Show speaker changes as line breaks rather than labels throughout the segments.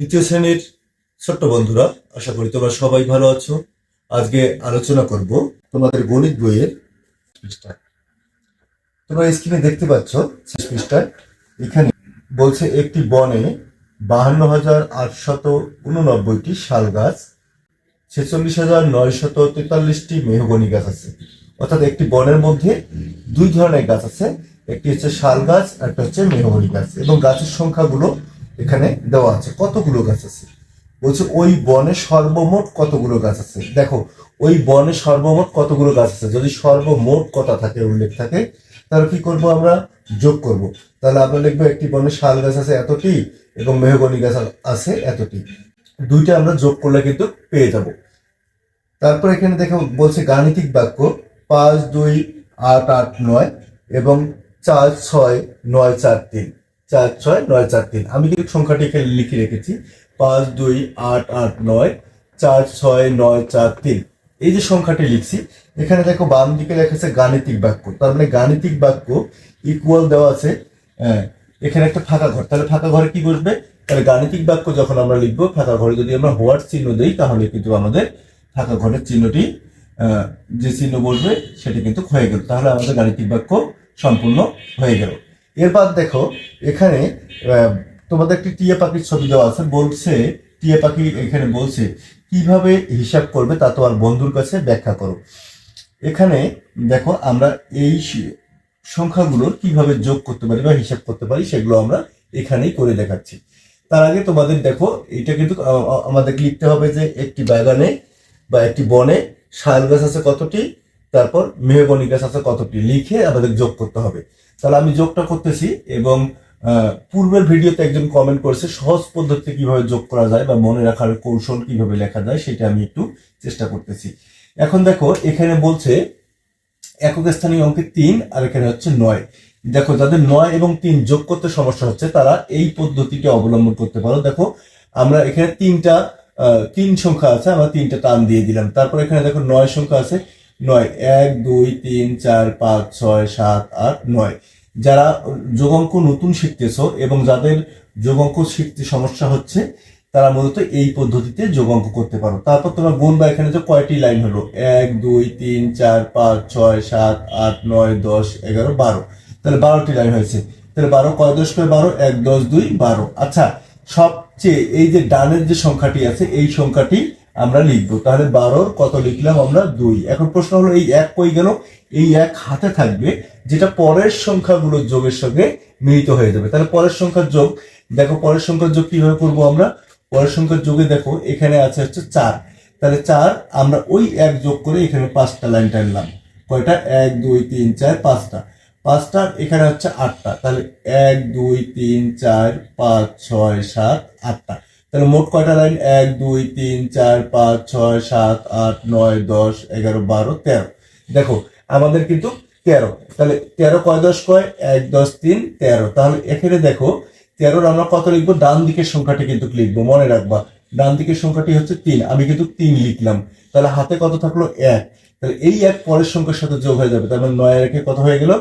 তৃতীয় শ্রেণীর ছোট্ট বন্ধুরা আশা করি তোমরা সবাই ভালো আছো আজকে আলোচনা করব তোমাদের গণিত বইয়ের তোমরা স্ক্রিনে দেখতে পাচ্ছ শেষ পৃষ্ঠায় এখানে বলছে একটি বনে বাহান্ন হাজার আটশত উননব্বইটি শাল গাছ ছেচল্লিশ হাজার নয়শত তেতাল্লিশটি মেহগনি গাছ আছে অর্থাৎ একটি বনের মধ্যে দুই ধরনের গাছ আছে একটি হচ্ছে শাল গাছ একটা হচ্ছে মেহগনি গাছ এবং গাছের সংখ্যাগুলো এখানে দেওয়া আছে কতগুলো গাছ আছে বলছে ওই বনে সর্বমোট কতগুলো গাছ আছে দেখো ওই বনে সর্বমোট কতগুলো গাছ আছে যদি সর্বমোট কথা থাকে উল্লেখ থাকে তাহলে কি করব আমরা যোগ করব তাহলে আমরা লিখবো একটি বনে শাল গাছ আছে এতটি এবং মেহগনি গাছ আছে এতটি দুইটা আমরা যোগ করলে কিন্তু পেয়ে যাব তারপর এখানে দেখো বলছে গাণিতিক বাক্য পাঁচ দুই আট আট নয় এবং চার ছয় নয় চার তিন চার ছয় নয় চার তিন আমি কিন্তু সংখ্যাটি এখানে লিখে রেখেছি পাঁচ দুই আট আট নয় চার ছয় নয় চার তিন এই যে সংখ্যাটি লিখছি এখানে দেখো বাম দিকে লেখা আছে গাণিতিক বাক্য তার মানে গাণিতিক বাক্য ইকুয়াল দেওয়া আছে হ্যাঁ, এখানে একটা ফাঁকা ঘর তাহলে ফাঁকা ঘরে কি বসবে তাহলে গাণিতিক বাক্য যখন আমরা লিখবো ফাঁকা ঘরে যদি আমরা হোয়ার চিহ্ন দিই তাহলে কিন্তু আমাদের ফাঁকা ঘরের চিহ্নটি যে চিহ্ন বসবে সেটি কিন্তু হয়ে গেল তাহলে আমাদের গাণিতিক বাক্য সম্পূর্ণ হয়ে গেল এরপর দেখো এখানে তোমাদের একটি টিয়া পাখির ছবি দেওয়া আছে বলছে টিয়া পাখি এখানে বলছে কিভাবে হিসাব করবে তা তোমার বন্ধুর কাছে ব্যাখ্যা করো এখানে দেখো আমরা এই সংখ্যাগুলোর কিভাবে যোগ করতে পারি বা হিসাব করতে পারি সেগুলো আমরা এখানেই করে দেখাচ্ছি তার আগে তোমাদের দেখো এটা কিন্তু আমাদের লিখতে হবে যে একটি বাগানে বা একটি বনে শাল গাছ আছে কতটি তারপর মেহবনি গাছ আছে কতটি লিখে আমাদের যোগ করতে হবে তাহলে আমি যোগটা করতেছি এবং পূর্বের ভিডিওতে একজন কমেন্ট করেছে সহজ পদ্ধতিতে কিভাবে যোগ করা যায় বা মনে রাখার কৌশল কিভাবে লেখা যায় সেটা আমি একটু চেষ্টা করতেছি এখন দেখো এখানে বলছে একক স্থানীয় অঙ্কে তিন আর এখানে হচ্ছে নয় দেখো যাদের নয় এবং তিন যোগ করতে সমস্যা হচ্ছে তারা এই পদ্ধতিটা অবলম্বন করতে পারো দেখো আমরা এখানে তিনটা তিন সংখ্যা আছে আমরা তিনটা টান দিয়ে দিলাম তারপর এখানে দেখো নয় সংখ্যা আছে নয় এক দুই তিন চার পাঁচ ছয় সাত আট নয় যারা যোগ অঙ্ক নতুন শিখতেছ এবং যাদের যোগ অঙ্ক শিখতে সমস্যা হচ্ছে তারা মূলত এই পদ্ধতিতে যোগ অঙ্ক করতে পারো তারপর তোমরা গুণ বা এখানে যে কয়টি লাইন হলো এক দুই তিন চার পাঁচ ছয় সাত আট নয় দশ এগারো বারো তাহলে বারোটি লাইন হয়েছে তাহলে বারো কয় দশ কয় বারো এক দশ দুই বারো আচ্ছা সবচেয়ে এই যে ডানের যে সংখ্যাটি আছে এই সংখ্যাটি আমরা লিখবো তাহলে বারোর কত লিখলাম আমরা দুই এখন প্রশ্ন হলো এই এক কই গেল এই এক হাতে থাকবে যেটা পরের সংখ্যাগুলোর যোগের সঙ্গে মিলিত হয়ে যাবে তাহলে পরের সংখ্যার যোগ দেখো পরের সংখ্যার যোগ কিভাবে করবো আমরা পরের সংখ্যার যোগে দেখো এখানে আছে হচ্ছে চার তাহলে চার আমরা ওই এক যোগ করে এখানে পাঁচটা লাইন টানলাম কয়টা এক দুই তিন চার পাঁচটা পাঁচটা এখানে হচ্ছে আটটা তাহলে এক দুই তিন চার পাঁচ ছয় সাত আটটা তাহলে মোট কয়টা লাইন এক দুই তিন চার পাঁচ ছয় সাত আট নয় দশ এগারো বারো তেরো দেখো আমাদের কিন্তু তেরো তাহলে তেরো কয় দশ কয় এক দশ তিন তেরো তাহলে এখানে দেখো তেরোর আমরা কত লিখবো ডান দিকের সংখ্যাটি কিন্তু লিখবো মনে রাখবা ডান দিকের সংখ্যাটি হচ্ছে তিন আমি কিন্তু তিন লিখলাম তাহলে হাতে কত থাকলো এক তাহলে এই এক পরের সংখ্যার সাথে যোগ হয়ে যাবে তার মানে নয় রেখে কত হয়ে গেল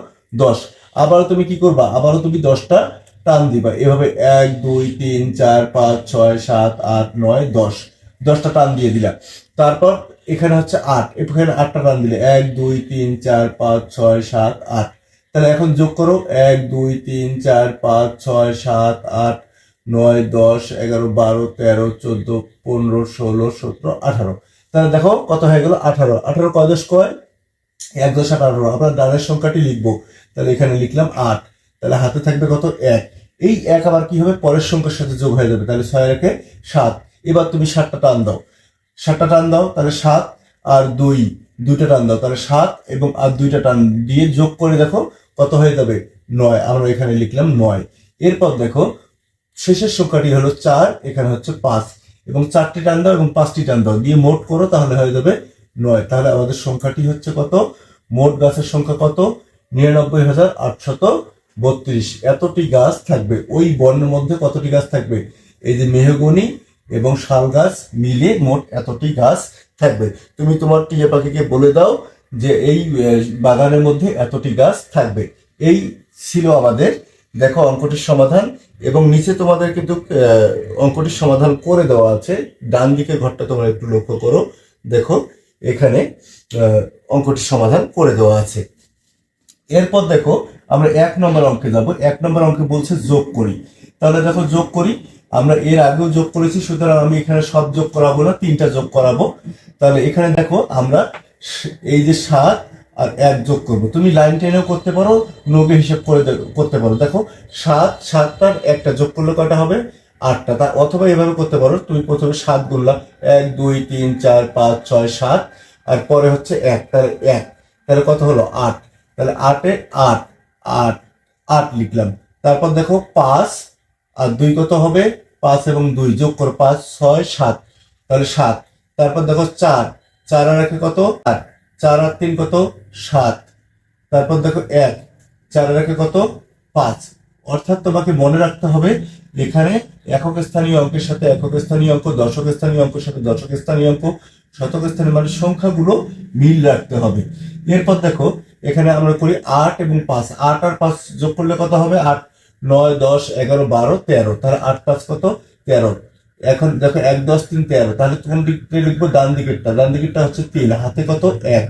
দশ আবারও তুমি কি করবা আবারও তুমি দশটা টান দিবা এভাবে এক দুই তিন চার পাঁচ ছয় সাত আট নয় দশ দশটা টান দিয়ে দিলা তারপর এখানে হচ্ছে আট এখানে আটটা টান দিলে এক দুই তিন চার পাঁচ ছয় সাত আট তাহলে এখন যোগ করো এক দুই তিন চার পাঁচ ছয় সাত আট নয় দশ এগারো বারো তেরো চোদ্দো পনেরো ষোলো সতেরো আঠারো তাহলে দেখো কত হয়ে গেল আঠারো আঠারো কয় দশ কয় এক দশ আঠারো আপনার ডানের সংখ্যাটি লিখবো তাহলে এখানে লিখলাম আট তাহলে হাতে থাকবে কত এক এই এক আবার কি হবে পরের সংখ্যার সাথে যোগ হয়ে যাবে তাহলে ছয় একে সাত এবার তুমি সাতটা টান দাও সাতটা টান দাও তাহলে সাত আর দুই দুইটা টান দাও তাহলে সাত এবং আর দুইটা টান দিয়ে যোগ করে দেখো কত হয়ে যাবে নয় আমরা এখানে লিখলাম নয় এরপর দেখো শেষের সংখ্যাটি হলো চার এখানে হচ্ছে পাঁচ এবং চারটি টান দাও এবং পাঁচটি টান দাও দিয়ে মোট করো তাহলে হয়ে যাবে নয় তাহলে আমাদের সংখ্যাটি হচ্ছে কত মোট গাছের সংখ্যা কত নিরানব্বই হাজার আটশত বত্রিশ এতটি গাছ থাকবে ওই বনের মধ্যে কতটি গাছ থাকবে এই যে মেহগনি এবং শাল গাছ মিলে মোট এতটি গাছ থাকবে তুমি তোমার টিয়া পাখিকে বলে দাও যে এই বাগানের মধ্যে এতটি গাছ থাকবে এই ছিল আমাদের দেখো অঙ্কটির সমাধান এবং নিচে তোমাদের কিন্তু অঙ্কটির সমাধান করে দেওয়া আছে ডান দিকে ঘরটা তোমরা একটু লক্ষ্য করো দেখো এখানে অঙ্কটির সমাধান করে দেওয়া আছে এরপর দেখো আমরা এক নম্বর অঙ্কে যাব এক নম্বর অঙ্কে বলছে যোগ করি তাহলে দেখো যোগ করি আমরা এর আগেও যোগ করেছি সুতরাং আমি এখানে সব যোগ করাবো না তিনটা যোগ করাবো তাহলে এখানে দেখো আমরা এই যে সাত আর এক যোগ করব তুমি লাইন টেনেও করতে পারো নৌকে হিসেব করে করতে পারো দেখো সাত সাতটার একটা যোগ করলে কটা হবে আটটা তা অথবা এভাবে করতে পারো তুমি প্রথমে সাত গুনলা এক দুই তিন চার পাঁচ ছয় সাত আর পরে হচ্ছে এক তাহলে এক তাহলে কত হলো আট তাহলে আটে আট আট আট লিখলাম তারপর দেখো পাঁচ আর দুই কত হবে পাঁচ এবং দুই যোগ করো পাঁচ ছয় সাত তাহলে সাত তারপর দেখো চার চার আর একে কত আট চার আর তিন কত সাত তারপর দেখো এক চার আর একে কত পাঁচ অর্থাৎ তোমাকে মনে রাখতে হবে এখানে একক স্থানীয় অঙ্কের সাথে একক স্থানীয় অঙ্ক দশক স্থানীয় অঙ্কের সাথে দশক স্থানীয় অঙ্ক শতক স্থানীয় মানে সংখ্যাগুলো মিল রাখতে হবে এরপর দেখো এখানে আমরা করি আট এবং পাঁচ আট আর পাঁচ যোগ করলে কত হবে আট নয় দশ এগারো বারো তেরো তাহলে আট পাঁচ কত তেরো এখন দেখো এক দশ তিন তেরো তাহলে কোন থেকে লিখবো ডান দিকেরটা ডান দিকেরটা হচ্ছে তিন হাতে কত এক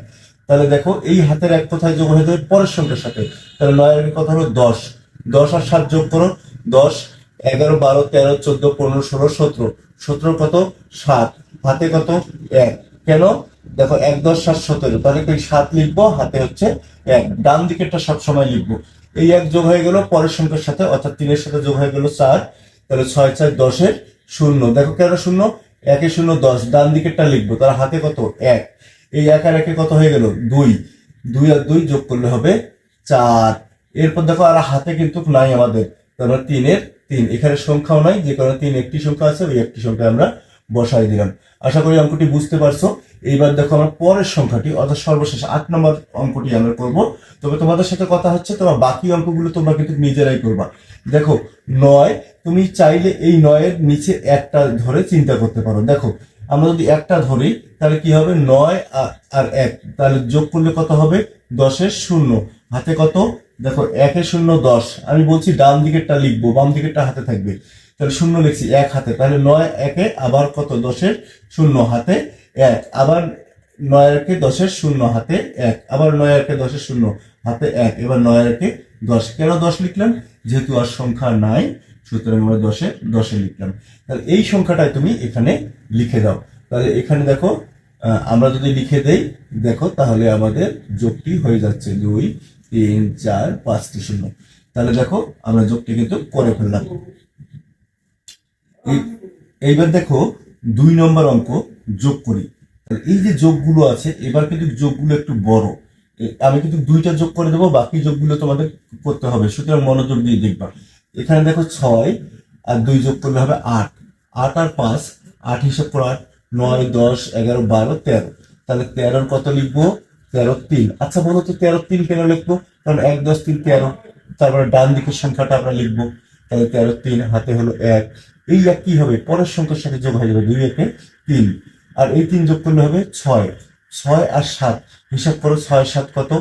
তাহলে দেখো এই হাতের এক কোথায় যোগ হয়ে যাবে পরের সংখ্যার সাথে তাহলে নয় কথা হলো দশ দশ আর সাত যোগ করো দশ এগারো বারো তেরো চোদ্দ পনেরো ষোলো সতেরো সতেরো কত সাত হাতে কত এক কেন দেখো এক দশ সাত সতেরো তাহলে এই সাত লিখবো হাতে হচ্ছে এক ডান দিকেরটা সবসময় লিখবো এই এক যোগ হয়ে গেল পরের সংখ্যার সাথে অর্থাৎ তিনের সাথে যোগ হয়ে গেল চার তাহলে ছয় চার দশের শূন্য দেখো কেন শূন্য একে শূন্য দশ ডান দিকেরটা লিখবো তার হাতে কত এক এই এক আর একে কত হয়ে গেল দুই দুই আর দুই যোগ করলে হবে চার এরপর দেখো আর হাতে কিন্তু নাই আমাদের তাহলে তিনের তিন এখানে সংখ্যাও নাই যে কারণে তিন একটি সংখ্যা আছে ওই একটি সংখ্যা আমরা বসাই দিলাম আশা করি অঙ্কটি বুঝতে পারছো এইবার দেখো আমার পরের সংখ্যাটি অর্থাৎ সর্বশেষ আট নম্বর অঙ্কটি আমরা করব তবে তোমাদের সাথে কথা হচ্ছে তোমরা বাকি অঙ্কগুলো তোমরা কিন্তু নিজেরাই করবা দেখো নয় তুমি চাইলে এই নয়ের নিচে একটা ধরে চিন্তা করতে পারো দেখো আমরা যদি একটা ধরি তাহলে কি হবে নয় আর এক তাহলে যোগ করলে কত হবে দশের শূন্য হাতে কত দেখো একের শূন্য দশ আমি বলছি ডান দিকেরটা লিখবো বাম দিকেরটা হাতে থাকবে তাহলে শূন্য লিখছি এক হাতে তাহলে নয় একে আবার কত দশের শূন্য হাতে এক আবার নয় একে দশের শূন্য হাতে এক আবার নয় একে দশের শূন্য হাতে এক এবার নয় একে দশ কেন দশ লিখলাম যেহেতু আর সংখ্যা নাই সুতরাং আমরা দশে দশে লিখলাম তাহলে এই সংখ্যাটাই তুমি এখানে লিখে দাও তাহলে এখানে দেখো আমরা যদি লিখে দেই দেখো তাহলে আমাদের যোগটি হয়ে যাচ্ছে দুই তিন চার পাঁচটি শূন্য তাহলে দেখো আমরা যোগটি কিন্তু করে ফেললাম এইবার দেখো দুই নম্বর অঙ্ক যোগ করি এই যে যোগগুলো আছে এবার কিন্তু যোগগুলো একটু বড় আমি কিন্তু দুইটা যোগ করে দেবো বাকি যোগগুলো তোমাদের করতে হবে সুতরাং মনোযোগ দিয়ে দেখবা এখানে দেখো ছয় আর দুই যোগ করলে হবে আট আট আর পাঁচ আট হিসেব করে আট নয় দশ এগারো বারো তেরো তাহলে তেরোর কত লিখবো তেরো তিন আচ্ছা বলো তো তেরো তিন কেন লিখবো কারণ এক দশ তিন তেরো তারপরে ডান দিকের সংখ্যাটা আমরা লিখবো তাহলে তেরো তিন হাতে হলো এক এই এক কি হবে পরের সংখ্যার সাথে যোগ হয়ে যাবে দুই একে তিন আর এই তিন যোগ করলে হবে ছয় ছয় আর সাত হিসাব করো ছয় সাত কত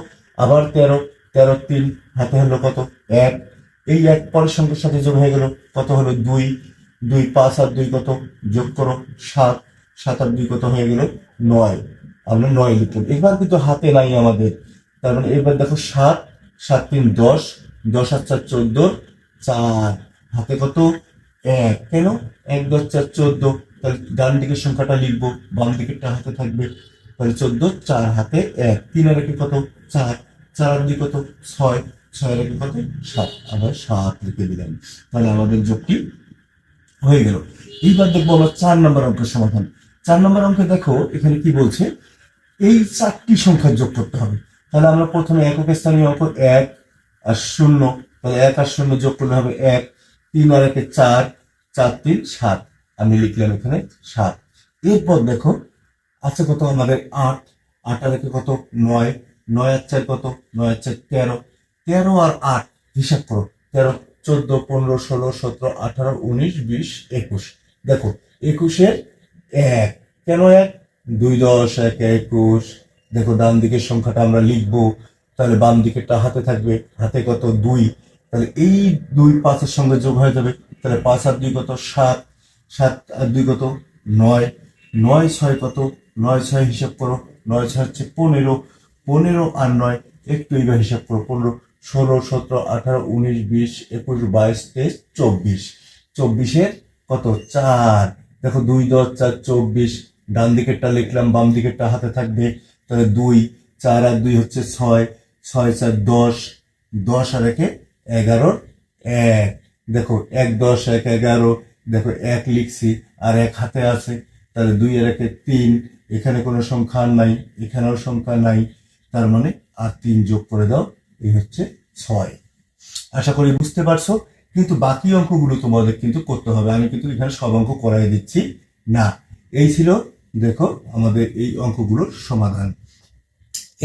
আবার তেরো তেরো তিন হাতে হলো কত এক এই এক পরের সংখ্যার সাথে যোগ হয়ে গেল কত হলো দুই দুই পাঁচ আর দুই কত যোগ করো সাত সাত আর দুই কত হয়ে গেল নয় আমরা নয় লিখুন এবার কিন্তু হাতে নাই আমাদের তার মানে এবার দেখো সাত সাত তিন দশ দশ আর চার চোদ্দ চার হাতে কত এক কেন এক দশ চার চোদ্দ তাহলে ডান দিকের সংখ্যাটা লিখব বাম দিকেরটা হাতে থাকবে তাহলে চোদ্দ চার হাতে এক তিন আর একে কত চার চার আর কত ছয় ছয় আর একে কত সাত আবার সাত লিখে দিলাম তাহলে আমাদের যোগটি হয়ে গেল এইবার দেখবো আমরা চার নম্বর অঙ্কের সমাধান চার নম্বর অঙ্কে দেখো এখানে কি বলছে এই চারটি সংখ্যা যোগ করতে হবে তাহলে আমরা প্রথমে একক স্থানীয় অঙ্ক এক আর শূন্য তাহলে এক আর শূন্য যোগ করলে হবে এক তিন আর একে চার চার তিন সাত আমি লিখলাম এখানে সাত এরপর দেখো আছে কত আমাদের আট আট আর কত নয় নয় আর চার কত নয় আর চার তেরো তেরো আর আট হিসাব করো তেরো চোদ্দ পনেরো ষোলো সতেরো আঠারো উনিশ বিশ একুশ দেখো একুশের এক কেন এক দুই দশ এক একুশ দেখো ডান দিকের সংখ্যাটা আমরা লিখব তাহলে বাম দিকেরটা হাতে থাকবে হাতে কত দুই তাহলে এই দুই পাঁচের সঙ্গে যোগ হয়ে যাবে তাহলে পাঁচ আর দুই কত সাত সাত আর দুই কত নয় নয় ছয় কত নয় ছয় হিসাব করো নয় ছয় হচ্ছে পনেরো পনেরো আর নয় একটু এবার হিসাব করো পনেরো ষোলো সতেরো আঠারো উনিশ বিশ একুশ বাইশ তেইশ চব্বিশ চব্বিশের কত চার দেখো দুই দশ চার চব্বিশ ডান দিকেরটা লিখলাম বাম দিকেরটা হাতে থাকবে তাহলে দুই চার আর দুই হচ্ছে ছয় ছয় চার দশ দশ আর একে এগারোর এক দেখো এক দশ এক এগারো দেখো এক লিখছি আর এক হাতে আছে তাহলে দুই আর একে তিন এখানে কোনো সংখ্যা নাই এখানেও সংখ্যা নাই তার মানে আর তিন যোগ করে দাও এই হচ্ছে ছয় আশা করি বুঝতে পারছো কিন্তু বাকি অঙ্কগুলো তোমাদের কিন্তু করতে হবে আমি কিন্তু এখানে সব অঙ্ক করাই দিচ্ছি না এই ছিল দেখো আমাদের এই অঙ্কগুলোর সমাধান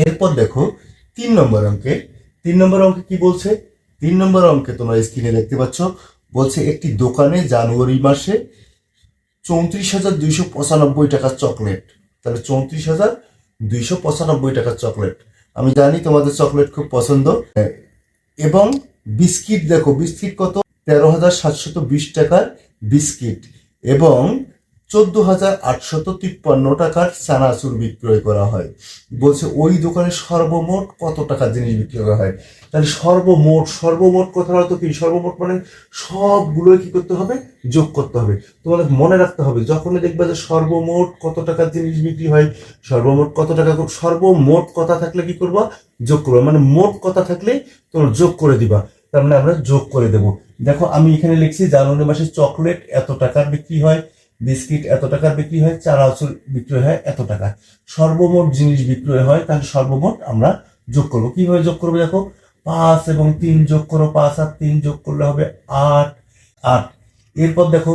এরপর দেখো তিন নম্বর অঙ্কে তিন নম্বর অঙ্কে কি বলছে তিন নম্বর অঙ্কে তোমরা স্ক্রিনে দেখতে পাচ্ছ বলছে একটি দোকানে জানুয়ারি মাসে চৌত্রিশ হাজার দুইশো পঁচানব্বই টাকার চকলেট তাহলে চৌত্রিশ হাজার দুইশো পঁচানব্বই টাকার চকলেট আমি জানি তোমাদের চকলেট খুব পছন্দ এবং বিস্কিট দেখো বিস্কিট কত তেরো হাজার সাতশত বিশ টাকার বিস্কিট এবং চোদ্দ হাজার আটশত তিপ্পান্ন টাকার চানাচুর বিক্রয় করা হয় বলছে ওই দোকানে সর্বমোট কত টাকার জিনিস বিক্রয় করা হয় তাহলে সর্বমোট সর্বমোট কথা হয়তো কি সর্বমোট মানে সবগুলোই কি করতে হবে যোগ করতে হবে তোমাদের মনে রাখতে হবে যখনই দেখবে যে সর্বমোট কত টাকার জিনিস বিক্রি হয় সর্বমোট কত টাকা সর্বমোট কথা থাকলে কি করবা যোগ করবা মানে মোট কথা থাকলে তোমরা যোগ করে দিবা তার মানে আমরা যোগ করে দেব দেখো আমি এখানে লিখছি জানুয়ারি মাসে চকলেট এত টাকার বিক্রি হয় বিস্কিট এত টাকার বিক্রি হয় চারা বিক্রয় হয় এত টাকা সর্বমোট জিনিস বিক্রয় হয় তাহলে সর্বমোট আমরা যোগ করবো কিভাবে যোগ করবো দেখো পাঁচ এবং তিন যোগ করো পাঁচ আর তিন যোগ করলে হবে আট আট এরপর দেখো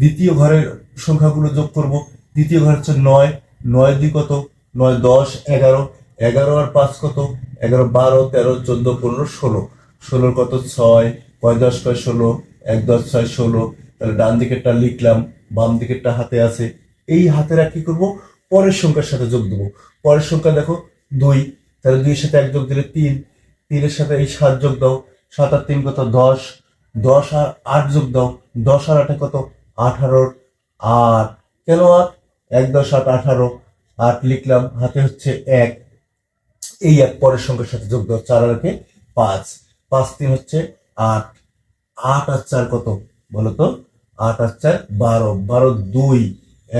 দ্বিতীয় ঘরের সংখ্যাগুলো যোগ করব দ্বিতীয় ঘর হচ্ছে নয় নয় দুই কত নয় দশ এগারো এগারো আর পাঁচ কত এগারো বারো তেরো চোদ্দো পনেরো ষোলো ষোলোর কত ছয় পয় দশ ষোলো এক দশ ছয় ষোলো তাহলে ডান দিকেরটা লিখলাম বাম দিকেরটা হাতে আছে এই আর কি করব পরের সংখ্যার সাথে যোগ দেবো পরের সংখ্যা দেখো দুই তাহলে দুইয়ের সাথে এক যোগ দিলে তিন তিনের সাথে এই সাত যোগ দাও সাত আর তিন কত দশ দশ আর আট যোগ দাও দশ আর আটে কত আঠারোর আট কেন আট এক দশ আট আঠারো আট লিখলাম হাতে হচ্ছে এক এই এক পরের সংখ্যার সাথে যোগ দাও চার আর পাঁচ পাঁচ তিন হচ্ছে আট আট আর চার কত বলো তো আট আট চার বারো বারো দুই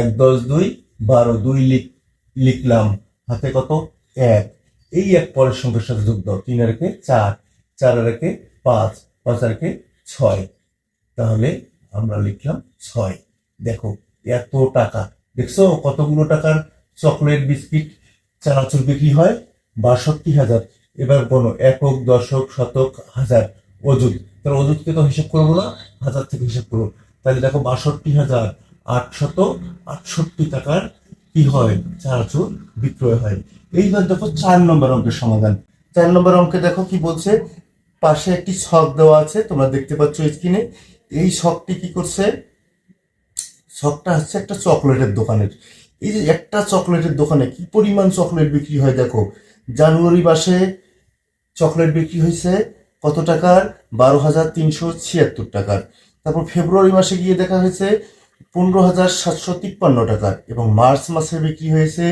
এক দশ দুই বারো দুই লিখ লিখলাম হাতে কত এক এই এক পরের সংখ্যার সাথে যোগ দাও তিন আর একে চার চার আর একে পাঁচ পাঁচ আর একে ছয় তাহলে আমরা লিখলাম ছয় দেখো এত টাকা দেখছো কতগুলো টাকার চকলেট বিস্কিট চানাচুর বিক্রি হয় বাষট্টি হাজার এবার কোনো একক দশক শতক হাজার অজুত তাহলে অযুতকে তো হিসাব করবো না হাজার থেকে হিসাব করবো তাহলে দেখো বাষট্টি হাজার আটশত আটষট্টি টাকার কি হয় চানাচুর বিক্রয় হয় এইবার দেখো চার নম্বর অঙ্কের সমাধান চার নম্বর অঙ্কে দেখো কি বলছে পাশে একটি ছক দেওয়া আছে তোমরা দেখতে পাচ্ছ স্ক্রিনে এই ছকটি কি করছে ছকটা হচ্ছে একটা চকলেটের দোকানের এই যে একটা চকলেটের দোকানে কি পরিমাণ চকলেট বিক্রি হয় দেখো জানুয়ারি মাসে চকলেট বিক্রি হয়েছে কত টাকার বারো হাজার তিনশো ছিয়াত্তর টাকার তারপর ফেব্রুয়ারি মাসে গিয়ে দেখা হয়েছে পনেরো হাজার সাতশো তিপ্পান্ন টাকার এবং মার্চ মাসে বিক্রি হয়েছে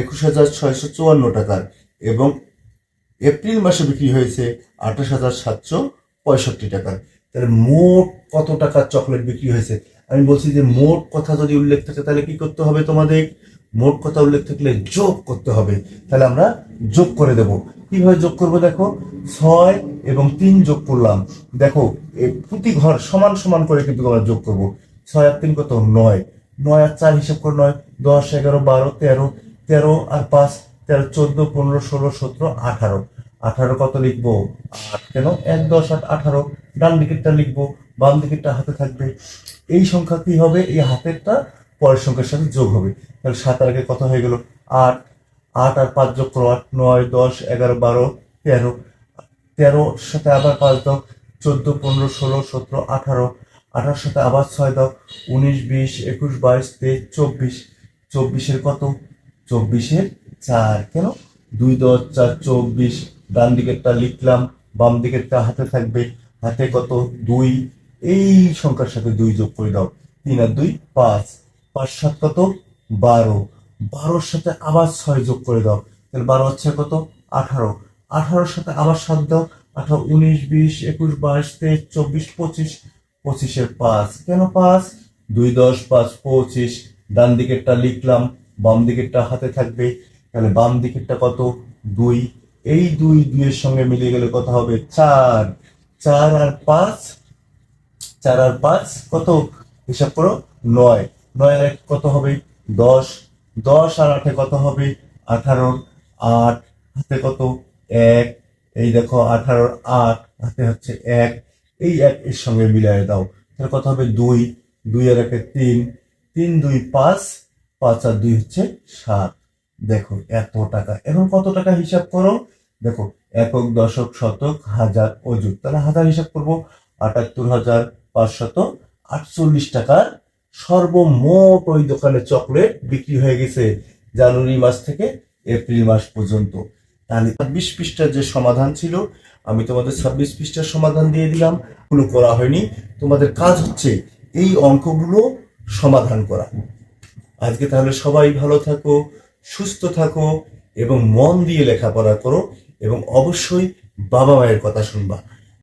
একুশ হাজার ছয়শো চুয়ান্ন টাকার এবং এপ্রিল মাসে বিক্রি হয়েছে আঠাশ হাজার সাতশো পঁয়ষট্টি টাকার তাহলে মোট কত টাকার চকলেট বিক্রি হয়েছে আমি বলছি যে মোট কথা যদি উল্লেখ থাকে তাহলে কি করতে হবে তোমাদের মোট কথা উল্লেখ থাকলে যোগ করতে হবে তাহলে আমরা যোগ করে দেব কিভাবে যোগ করব দেখো ছয় এবং তিন যোগ করলাম দেখো প্রতি ঘর সমান সমান করে কিন্তু আমরা যোগ করব ছয় আর তিন কত নয় নয় আর চার হিসেব করে নয় দশ এগারো বারো তেরো তেরো আর পাঁচ তেরো চোদ্দো পনেরো ষোলো সতেরো আঠারো আঠারো কত লিখবো আট কেন এক দশ আট আঠারো ডান দিকেরটা লিখবো বাম দিকেরটা হাতে থাকবে এই সংখ্যা কি হবে এই হাতেরটা পরের সংখ্যার সাথে যোগ হবে তাহলে সাত আর আগে কত হয়ে গেল আট আট আর পাঁচ যোগ করো আট নয় দশ এগারো বারো তেরো তেরোর সাথে আবার পাঁচ দাও চোদ্দো পনেরো ষোলো সতেরো আঠারো আঠারোর সাথে আবার ছয় দাও উনিশ বিশ একুশ বাইশ তেইশ চব্বিশ চব্বিশের কত চব্বিশের চার কেন দুই দশ চার চব্বিশ ডান দিকেরটা লিখলাম বাম দিকেরটা হাতে থাকবে হাতে কত দুই এই সংখ্যার সাথে দুই যোগ করে দাও তিন আর দুই পাঁচ পাঁচ সাত কত বারো বারোর সাথে আবার ছয় যোগ করে দাও তাহলে বারো হচ্ছে কত আঠারো আঠারোর সাথে আবার সাত দাও আঠারো উনিশ বিশ একুশ বাইশ তেইশ চব্বিশ পঁচিশ পঁচিশের পাঁচ কেন পাঁচ দুই দশ পাঁচ পঁচিশ ডান দিকেরটা লিখলাম বাম দিকেরটা হাতে থাকবে তাহলে বাম দিকেরটা কত দুই এই দুই দুইয়ের সঙ্গে মিলিয়ে গেলে কত হবে চার চার আর পাঁচ চার আর পাঁচ কত হিসাব করো নয় নয় এক কত হবে দশ দশ আর আটে কত হবে আঠারো আট হাতে কত এক এই দেখো আঠারো আট হাতে হচ্ছে এক এই এক এর সঙ্গে মিলিয়ে দাও তাহলে কত হবে দুই দুই আর একে তিন তিন দুই পাঁচ পাঁচ আর দুই হচ্ছে সাত দেখো এত টাকা এখন কত টাকা হিসাব করো দেখো একক দশক শতক হাজার অযুত তাহলে হাজার হিসাব করবো আটাত্তর হাজার পাঁচশত আটচল্লিশ টাকার সর্বমোট ওই দোকানে চকলেট বিক্রি হয়ে গেছে জানুয়ারি মাস থেকে এপ্রিল মাস পর্যন্ত তাহলে ছাব্বিশ পৃষ্ঠার যে সমাধান ছিল আমি তোমাদের ছাব্বিশ পৃষ্ঠার সমাধান দিয়ে দিলাম কোনো করা হয়নি তোমাদের কাজ হচ্ছে এই অঙ্কগুলো সমাধান করা আজকে তাহলে সবাই ভালো থাকো সুস্থ থাকো এবং মন দিয়ে লেখাপড়া করো এবং অবশ্যই বাবা মায়ের কথা শুনবা